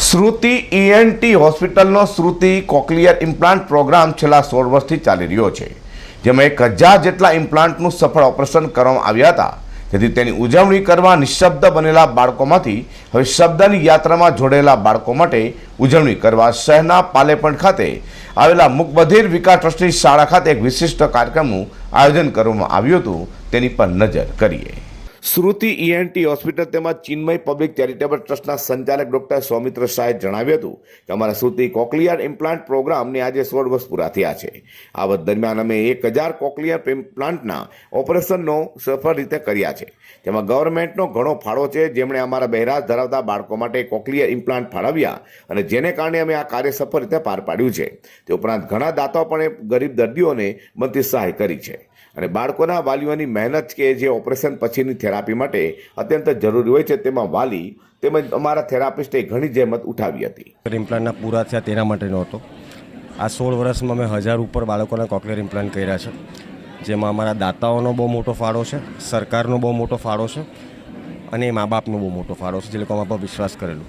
શ્રુતિ ENT હોસ્પિટલનો શ્રુતિ cochlear implant programme છેલ્લા સોળ વર્ષથી ચાલી રહ્યો છે. જેમાં એક હજાર જેટલા ઇમ્પ્લાન્ટનું સફળ ઓપરેશન કરવામાં આવ્યા હતા. જેથી તેની ઉજવણી કરવા નિશબ્દ બનેલા બાળકોમાંથી હવે શબ્દની યાત્રામાં જોડેલા બાળકો માટે ઉજવણી કરવા શહેરના પાલેપણ ખાતે આવેલા મુકબધીર વિકાસ ટ્રસ્ટની શાળા ખાતે એક વિશિષ્ટ કાર્યક્રમનું આયોજન કરવામાં આવ્યું હતું. તેની પર નજર કરીએ. શ્રુતિ ઈએનટી હોસ્પિટલ તેમજ ચિન્મય પબ્લિક ચેરિટેબલ ટ્રસ્ટના સંચાલક ડોક્ટર સૌમિત્ર શાહે જણાવ્યું હતું કે અમારા શ્રુતિ કોકલિયર ઇમ્પ્લાન્ટ પ્રોગ્રામને આજે સોળ વર્ષ પૂરા થયા છે. આ વર્ષ દરમિયાન અમે એક હજાર કોકલિયર ઇમ્પ્લાન્ટના ઓપરેશનનો સફળ રીતે કર્યા છે. તેમાં ગવર્મેન્ટનો ઘણો ફાળો છે, જેમણે અમારા બહેરાશ ધરાવતા બાળકો માટે કોકલિયર ઇમ્પ્લાન્ટ ફાળવ્યા અને જેને કારણે અમે આ કાર્ય સફળ રીતે પાર પાડ્યું છે. તે ઉપરાંત ઘણા દાતાઓ પણ ગરીબ દર્દીઓને બનતી સહાય કરી છે. અને બાળકોના વાલીઓની મહેનત કે જે ઓપરેશન પછીની થેરાપી માટે અત્યંત જરૂરી હોય છે, તેમાં વાલી તેમજ અમારા થેરાપિસ્ટે ઘણી જહેમત ઉઠાવી હતી. ઇમ્પ્લાન્ટના પૂરા થયા તેના માટેનો હતો. આ સોળ વર્ષમાં મેં હજાર ઉપર બાળકોના કોકલેર ઇમ્પ્લાન્ટ કર્યા છે. જેમાં અમારા દાતાઓનો બહુ મોટો ફાળો છે, સરકારનો બહુ મોટો ફાળો છે અને મા બાપનો બહુ મોટો ફાળો છે, જે લોકો અમારા પર વિશ્વાસ કરેલું.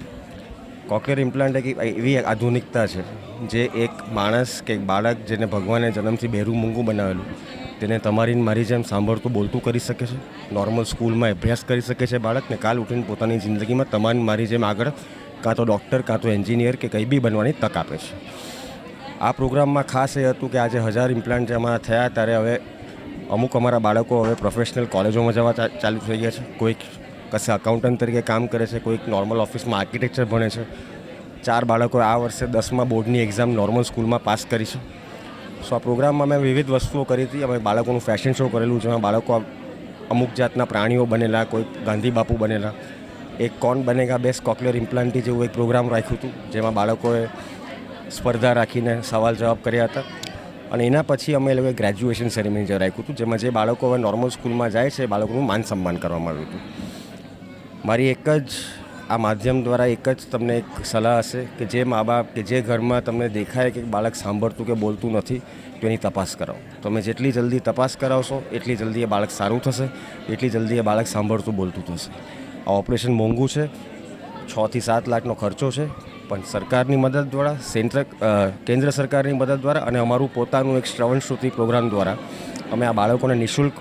કોકલેર ઇમ્પ્લાન્ટ એક એવી આધુનિકતા છે, જે એક માણસ કે એક બાળક જેને ભગવાને જન્મથી બહેરું મૂંગું બનાવેલું તેને તમારી મારી જેમ સાંભળતું બોલતું કરી શકે છે. નોર્મલ સ્કૂલમાં અભ્યાસ કરી શકે છે બાળકને. કાલ ઉઠીને પોતાની જિંદગીમાં તમારી મારી જેમ આગળ કાં તો ડૉક્ટર કાં તો એન્જિનિયર કે કંઈ બી બનવાની તક આપે છે. આ પ્રોગ્રામમાં ખાસ એ હતું કે આજે હજાર ઇમ્પ્લાન્ટ જે અમારા થયા ત્યારે હવે અમુક અમારા બાળકો હવે પ્રોફેશનલ કોલેજોમાં જવા ચાલુ થઈ ગયા છે. કોઈક કશે અકાઉન્ટન્ટ તરીકે કામ કરે છે, કોઈક નોર્મલ ઓફિસમાં આર્કિટેક્ચર ભણે છે. ચાર બાળકો આ વર્ષે દસમા બોર્ડની એક્ઝામ નોર્મલ સ્કૂલમાં પાસ કરી છે. સો આ પ્રોગ્રામમાં અમે વિવિધ વસ્તુઓ કરી હતી. અમે બાળકોનું ફેશન શો કરેલું જેમાં બાળકો અમુક જાતના પ્રાણીઓ બનેલા, કોઈ ગાંધી બાપુ બનેલા. એક કોણ બનેગા બેસ્ટ કોક્યુલર ઇમ્પ્લાન્ટી જેવું એક પ્રોગ્રામ રાખ્યું હતું, જેમાં બાળકોએ સ્પર્ધા રાખીને સવાલ જવાબ કર્યા હતા. અને એના પછી અમે લોકોએ ગ્રેજ્યુએશન સેરેમની જે રાખ્યું હતું, જેમાં જે બાળકો હવે નોર્મલ સ્કૂલમાં જાય છે, એ બાળકોનું માન સન્માન કરવામાં આવ્યું હતું. મારી એક જ આ માધ્યમ દ્વારા એક જ તમને એક સલાહ હશે કે જે મા બાપ કે જે ઘરમાં તમને દેખાય કે બાળક સાંભળતું કે બોલતું નથી, તો એની તપાસ કરાવો તમે જેટલી જલ્દી તપાસ કરાવશો, એટલી જલ્દી એ બાળક સારું થશે, એટલી જલ્દી એ બાળક સાંભળતું બોલતું થશે. આ ઓપરેશન મોંઘું છે છથી સાત લાખનો ખર્ચો છે, પણ સરકારની મદદ દ્વારા સેન્ટ્ર કેન્દ્ર સરકારની મદદ દ્વારા અને અમારું પોતાનું એક શ્રવણ શ્રુતિ પ્રોગ્રામ દ્વારા અમે આ બાળકોને નિઃશુલ્ક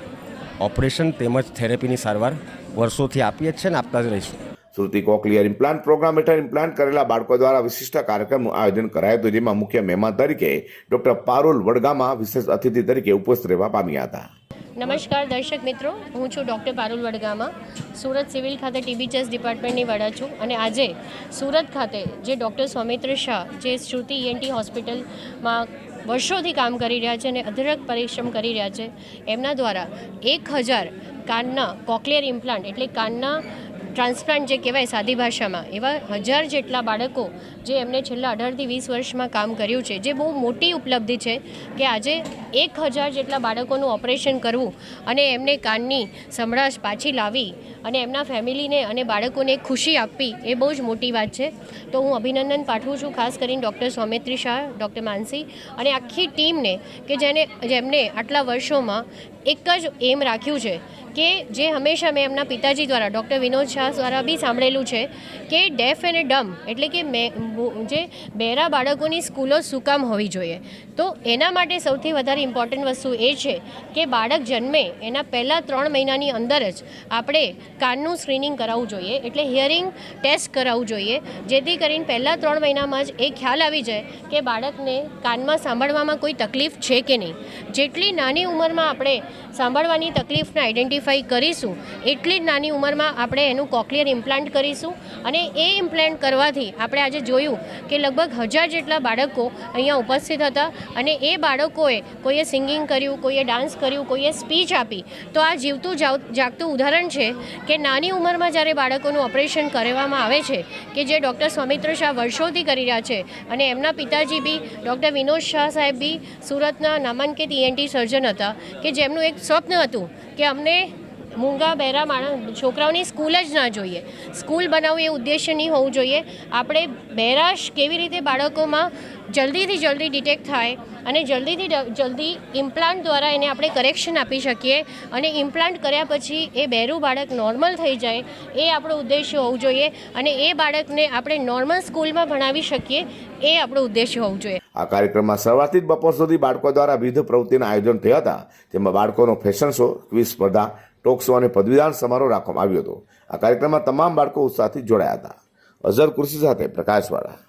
ઓપરેશન તેમજ થેરેપીની સારવાર વર્ષોથી આપીએ જ છે ને આપતા જ રહીશું. શ્રુતિ કોકલિયર ઇમ્પ્લાન્ટ પ્રોગ્રામ હેઠળ ઇમ્પ્લાન્ટ કરેલા બાળકો દ્વારા વિશિષ્ટ કાર્યક્રમનું આયોજન કરાયું હતું, જેમાં મુખ્ય મહેમાન તરીકે ડોક્ટર પારુલ વડગામા, વિશેષ અતિથિ તરીકે ઉપસ્થિત રહેવા પામ્યા હતા. નમસ્કાર દર્શક મિત્રો, હું છું ડૉક્ટર પારુલ વડગામા. સુરત સિવિલ ખાતે ટીબી ચેસ ડિપાર્ટમેન્ટની વડા છું અને આજે સુરત ખાતે જે ડૉક્ટર સૌમિત્ર શાહ, જે શ્રુતિ ઈએનટી હોસ્પિટલમાં વર્ષોથી કામ કરી રહ્યા છે અને અધરક પરિશ્રમ કરી રહ્યા છે, એમના દ્વારા એક હજાર કાનના કોકલિયર ઇમ્પ્લાન્ટ એટલે કાનના ટ્રાન્સપ્લાન્ટ જે કહેવાય સાદી ભાષામાં, એવા હજાર જેટલા બાળકો જે એમને છેલ્લા અઢારથી વીસ વર્ષમાં કામ કર્યું છે, જે બહુ મોટી ઉપલબ્ધિ છે કે આજે એક હજાર જેટલા બાળકોનું ઓપરેશન કરવું અને એમને કાનની સંભળાશ પાછી લાવી અને એમના ફેમિલીને અને બાળકોને ખુશી આપવી, એ બહુ જ મોટી વાત છે. તો હું અભિનંદન પાઠવું છું ખાસ કરીને ડૉક્ટર સૌમિત્રી શાહ, ડૉક્ટર માનસી અને આખી ટીમને કે જેને, જેમને આટલા વર્ષોમાં એક જ એમ રાખ્યું છે કે જે હંમેશા મેં એમના પિતાજી દ્વારા, ડૉક્ટર વિનોદ શાહ દ્વારા બી સાંભળેલું છે કે ડેફ એન્ડ ડમ એટલે કે જે બહેરા બાળકોની સ્કૂલો શું કામ હોવી જોઈએ. તો એના માટે સૌથી વધારે ઇમ્પોર્ટન્ટ વસ્તુ એ છે કે બાળક જન્મે એના પહેલાં ત્રણ મહિનાની અંદર જ આપણે કાનનું સ્ક્રીનિંગ કરાવવું જોઈએ, એટલે હિયરિંગ ટેસ્ટ કરાવવું જોઈએ. જેથી કરીને પહેલાં ત્રણ મહિનામાં જ એ ખ્યાલ આવી જાય કે બાળકને કાનમાં સાંભળવામાં કોઈ તકલીફ છે કે નહીં. જેટલી નાની ઉંમરમાં આપણે સાંભળવાની તકલીફને આઈડેન્ટિફાઈ કરીશું, એટલી જ નાની ઉંમરમાં આપણે એનું કોકલિયર ઇમ્પ્લાન્ટ કરીશું અને એ ઇમ્પ્લાન્ટ કરવાથી આપણે આજે જોયું કે લગભગ હજાર જેટલા બાળકો અહીંયા ઉપસ્થિત હતા અને એ બાળકોએ કોઈએ સિંગિંગ કર્યું, કોઈએ ડાન્સ કર્યું, કોઈએ સ્પીચ આપી. તો આ જીવતું જાવ- જાગતું ઉદાહરણ છે કે નાની ઉંમરમાં જ્યારે બાળકોનું ઓપરેશન કરવામાં આવે છે કે જે ડૉક્ટર સૌમિત્ર શાહ વર્ષોથી કરી રહ્યા છે અને એમના પિતાજી બી ડૉક્ટર વિનોદ શાહ સાહેબ બી સુરતના નામાંકિત ઈએનટી સર્જન હતા કે જેમનું એક સ્વપ્ન હતું કે અમને મૂંગા બહેરા માણસ છોકરાઓની સ્કૂલ જ ના જોઈએ. સ્કૂલ બનાવવું એ ઉદ્દેશ્ય નહીં હોવું જોઈએ. આપણે બહેરાશ કેવી રીતે બાળકોમાં જલ્દીથી જલ્દી ડિટેક્ટ થાય અને જલ્દીથી જલ્દી ઇમ્પ્લાન્ટ દ્વારા એને આપણે કરેક્શન આપી શકીએ અને ઇમ્પ્લાન્ટ કર્યા પછી એ બહેરું બાળક નોર્મલ થઈ જાય એ આપણો ઉદ્દેશ્ય હોવું જોઈએ અને એ બાળકને આપણે નોર્મલ સ્કૂલમાં ભણાવી શકીએ એ આપણો ઉદ્દેશ્ય હોવું જોઈએ. આ કાર્યક્રમમાં સવારથી જ બપોર સુધી બાળકો દ્વારા વિવિધ પ્રવૃત્તિના આયોજન થયા હતા, જેમાં બાળકોનો ફેશન શો, ક્વિઝ સ્પર્ધા, ટોક શો અને પદવીદાન સમારોહ રાખવામાં આવ્યો હતો. આ કાર્યક્રમમાં તમામ બાળકો ઉત્સાહથી જોડાયા હતા. અઝર કુર્સી સાથે પ્રકાશવાળા.